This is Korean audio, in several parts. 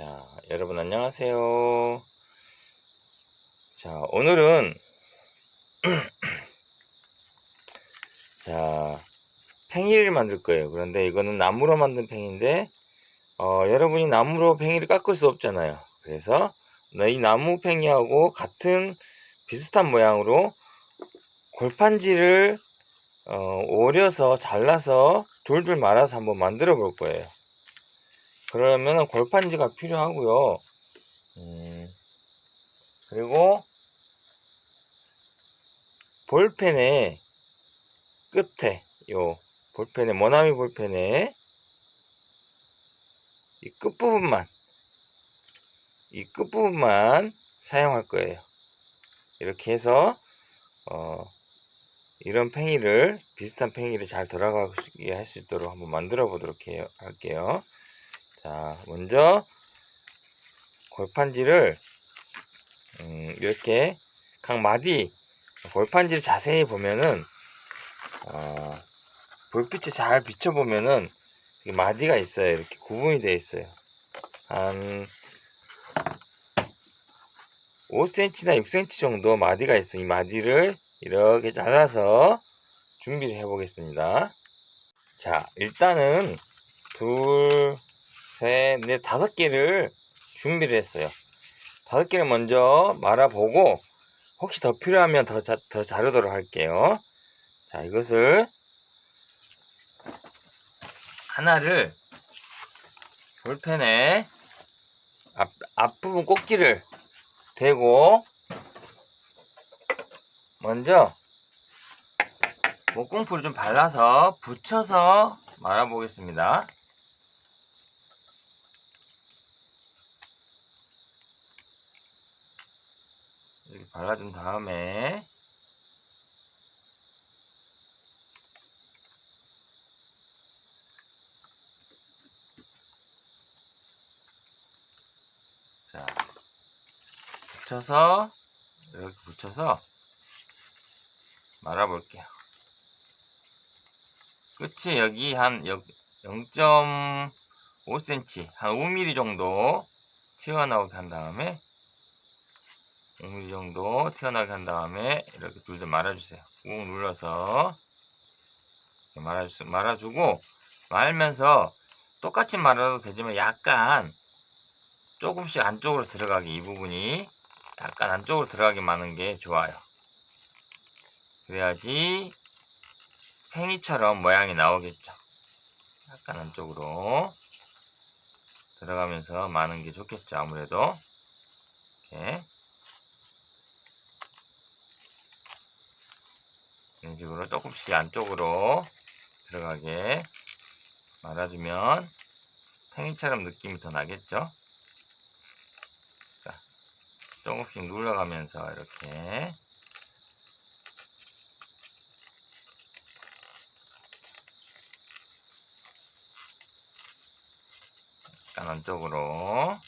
자, 여러분 안녕하세요. 자, 오늘은 자, 팽이를 만들 거예요. 그런데 이거는 나무로 만든 팽인데 어, 여러분이 나무로 팽이를 깎을 수 없잖아요. 그래서 이 나무 팽이하고 같은 비슷한 모양으로 골판지를 어, 오려서 잘라서 돌돌 말아서 한번 만들어 볼 거예요. 그러면 골판지가 필요하고요. 음, 그리고 볼펜의 끝에 요 볼펜의 모나미 볼펜의 이 끝부분만 이 끝부분만 사용할 거예요. 이렇게 해서 어, 이런 팽이를 비슷한 팽이를 잘 돌아가게 할 수 있도록 한번 만들어 보도록 해요, 할게요. 자, 먼저 골판지를 음, 이렇게 각 마디 골판지를 자세히 보면은 어, 불빛에 잘 비춰보면은 마디가 있어요. 이렇게 구분이 되어 있어요. 한 5cm나 6cm 정도 마디가 있어요. 이 마디를 이렇게 잘라서 준비를 해 보겠습니다. 자, 일단은 둘, 셋, 넷, 다섯 개를 준비를 했어요. 다섯 개를 먼저 말아보고 혹시 더 필요하면 더, 자, 더 자르도록 할게요. 자, 이것을 하나를 볼펜에 앞, 앞부분 꼭지를 대고 먼저 목공풀을 좀 발라서 붙여서 말아 보겠습니다. 이렇게 발라준 다음에 자 붙여서 이렇게 붙여서 말아 볼게요. 끝이 여기 한 0.5cm, 한 5mm 정도 튀어나오게 한 다음에 5mm 정도 튀어나오게 한 다음에 이렇게 둘 다 말아주세요. 꾹 눌러서 말아주, 말아주고 말면서 똑같이 말아도 되지만 약간 조금씩 안쪽으로 들어가게 이 부분이 약간 안쪽으로 들어가게 마는 게 좋아요. 그래야지 팽이처럼 모양이 나오겠죠. 약간 안쪽으로 들어가면서 마는 게 좋겠죠. 아무래도 이렇게 이런 식으로 조금씩 안쪽으로 들어가게 말아주면 팽이처럼 느낌이 더 나겠죠. 자, 조금씩 눌러가면서 이렇게 약간 안쪽으로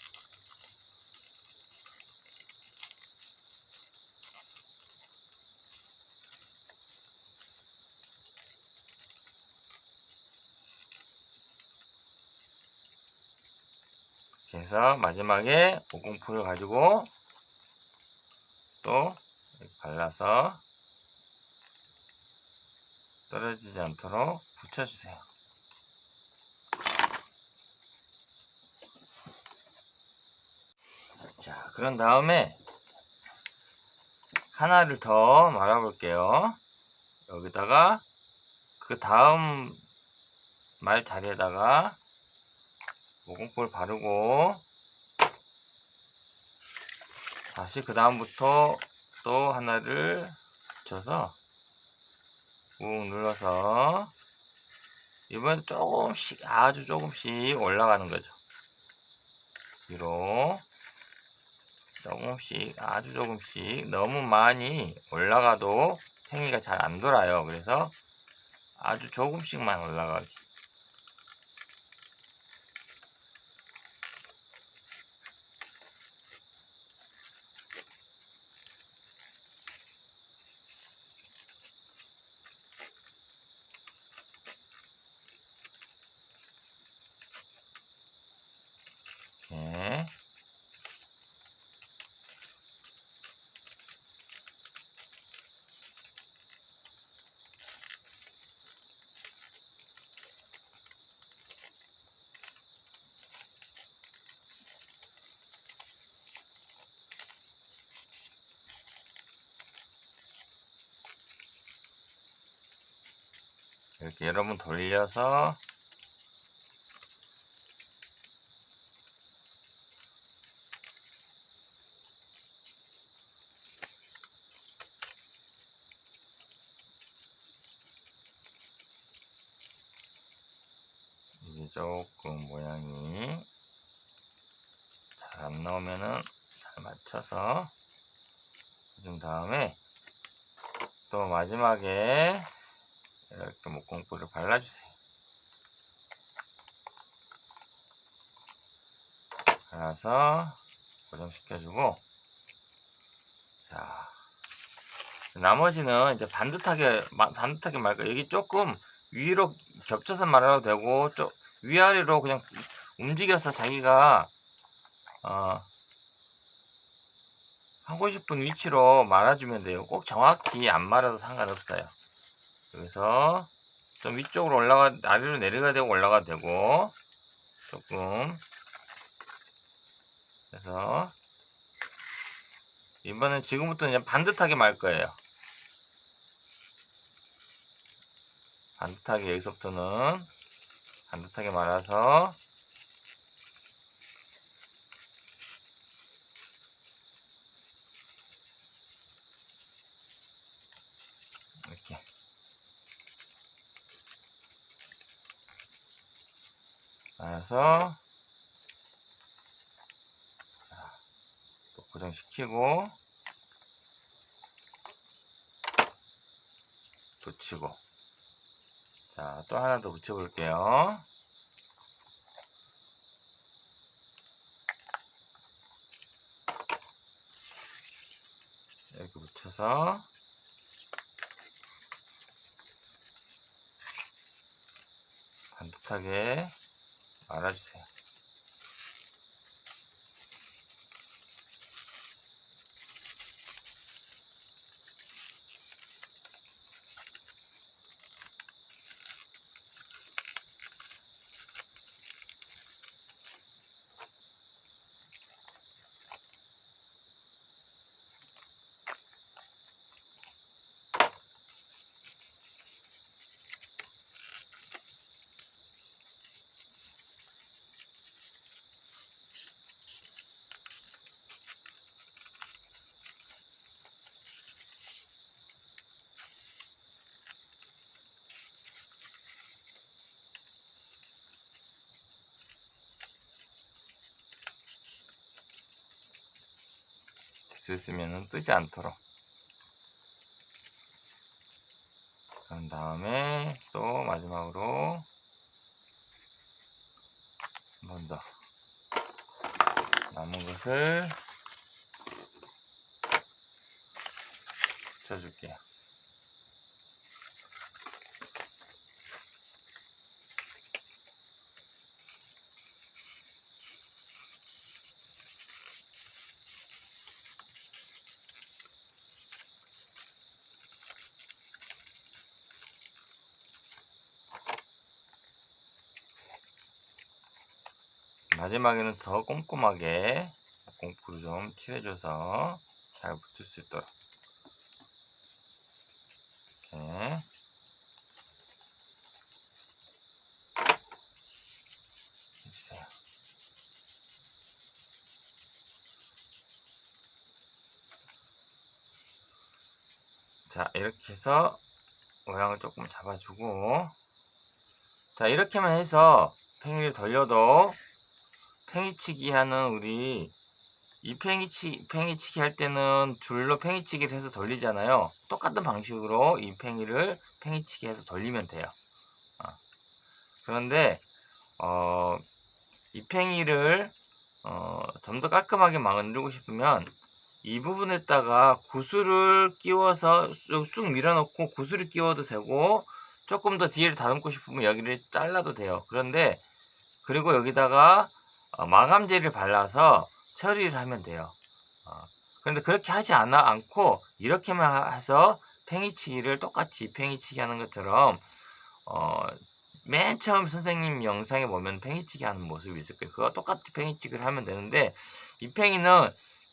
해서 마지막에 오공풀을 가지고 또 발라서 떨어지지 않도록 붙여주세요. 자, 그런 다음에 하나를 더 말아 볼게요. 여기다가 그 다음 말 자리에다가 모공볼 바르고 다시 그 다음부터 또 하나를 붙여서 꾹 눌러서 이번에 조금씩 아주 조금씩 올라가는 거죠. 위로 조금씩 아주 조금씩 너무 많이 올라가도 팽이가 잘 안 돌아요. 그래서 아주 조금씩만 올라가기. 이렇게 이렇게 여러 번 돌려서 이게 조금 모양이 잘 안 나오면은 잘 맞춰서 해준 다음에 또 마지막에 이렇게 목공풀을 발라주세요. 발라서 고정시켜주고 자 나머지는 이제 반듯하게 마- 반듯하게 말까 여기 조금 위로 겹쳐서 말아도 되고 좀 위아래로 그냥 움직여서 자기가 어, 하고 싶은 위치로 말아주면 돼요. 꼭 정확히 안 말아도 상관없어요. 여기서 좀 위쪽으로 올라가 아래로 내려가야 되고 올라가도 되고 조금 그래서 이번엔 지금부터 이제 반듯하게 말 거예요. 반듯하게 여기서부터는 반듯하게 말아서 말아서 자, 또 고정시키고 붙이고 자, 또 하나 더 붙여볼게요. 이렇게 붙여서 반듯하게 말아주세요. 있으면 뜨지 않도록 그런 다음에 또 마지막으로 한 번 더 남은 것을 붙여줄게요. 마지막에는 더 꼼꼼하게 공풀을 좀 칠해줘서 잘 붙을 수 있도록. 이렇게. 해주세요. 자 이렇게 해서 모양을 조금 잡아주고. 자 이렇게만 해서 팽이를 돌려도 팽이치기 하는 우리 이 팽이치, 팽이치기 할 때는 줄로 팽이치기를 해서 돌리잖아요. 똑같은 방식으로 이 팽이를 팽이치기 해서 돌리면 돼요. 어. 그런데 어, 이 팽이를 어, 좀 더 깔끔하게 만들고 싶으면 이 부분에다가 구슬을 끼워서 쑥, 쑥 밀어넣고 구슬을 끼워도 되고 조금 더 뒤를 다듬고 싶으면 여기를 잘라도 돼요. 그런데 그리고 여기다가 어, 마감제를 발라서 처리를 하면 돼요. 어, 그런데 그렇게 하지 않아 않고 이렇게만 해서 팽이치기를 똑같이 팽이치기 하는 것처럼 어, 맨 처음 선생님 영상에 보면 팽이치기 하는 모습이 있을 거예요. 그거 똑같이 팽이치기를 하면 되는데 이 팽이는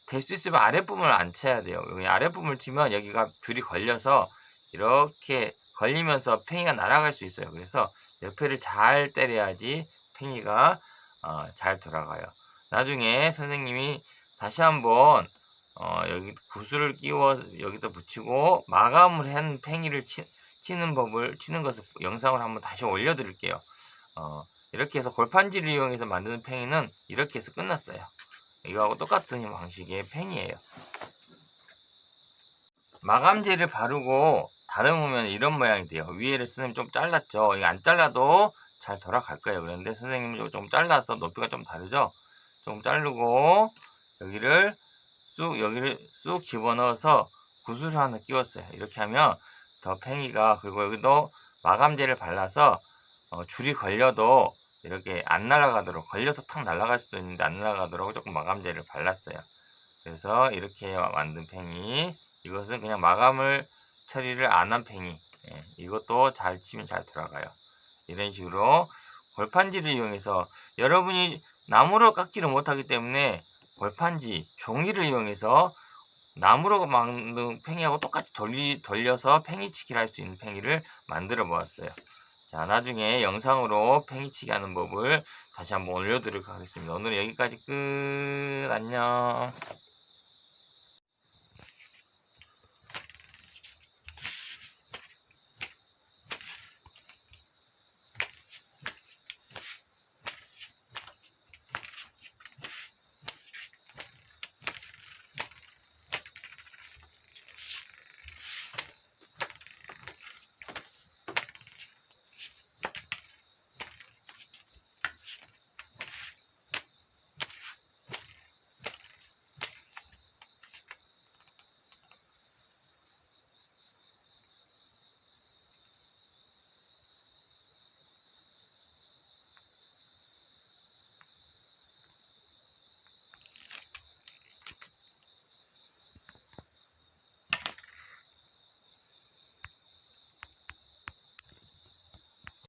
될 수 있으면 아랫부분을 안 쳐야 돼요. 여기 아랫부분을 치면 여기가 줄이 걸려서 이렇게 걸리면서 팽이가 날아갈 수 있어요. 그래서 옆에를 잘 때려야지 팽이가 어, 잘 돌아가요. 나중에 선생님이 다시 한번 어, 여기 구슬을 끼워 여기다 붙이고 마감을 한 팽이를 치, 치는 법을 치는 것을 영상을 한번 다시 올려드릴게요. 어, 이렇게 해서 골판지를 이용해서 만드는 팽이는 이렇게 해서 끝났어요. 이거하고 똑같은 방식의 팽이에요. 마감제를 바르고 다듬으면 이런 모양이 돼요. 위에를 선생님 좀 잘랐죠. 이거 안 잘라도 잘 돌아갈 거예요. 그런데 선생님이 이거 좀 잘라서 높이가 좀 다르죠. 좀 자르고 여기를 쑥 여기를 쑥 집어넣어서 구슬을 하나 끼웠어요. 이렇게 하면 더 팽이가 그리고 여기도 마감제를 발라서 어, 줄이 걸려도 이렇게 안 날아가도록 걸려서 탁 날아갈 수도 있는데 안 날아가도록 조금 마감제를 발랐어요. 그래서 이렇게 만든 팽이 이것은 그냥 마감을 처리를 안 한 팽이 예, 이것도 잘 치면 잘 돌아가요. 이런 식으로 골판지를 이용해서 여러분이 나무로 깎지를 못하기 때문에 골판지 종이를 이용해서 나무로 만든 팽이하고 똑같이 돌리, 돌려서 팽이치기를 할 수 있는 팽이를 만들어 보았어요. 자, 나중에 영상으로 팽이치기 하는 법을 다시 한번 올려드리도록 하겠습니다. 오늘 여기까지 끝. 안녕.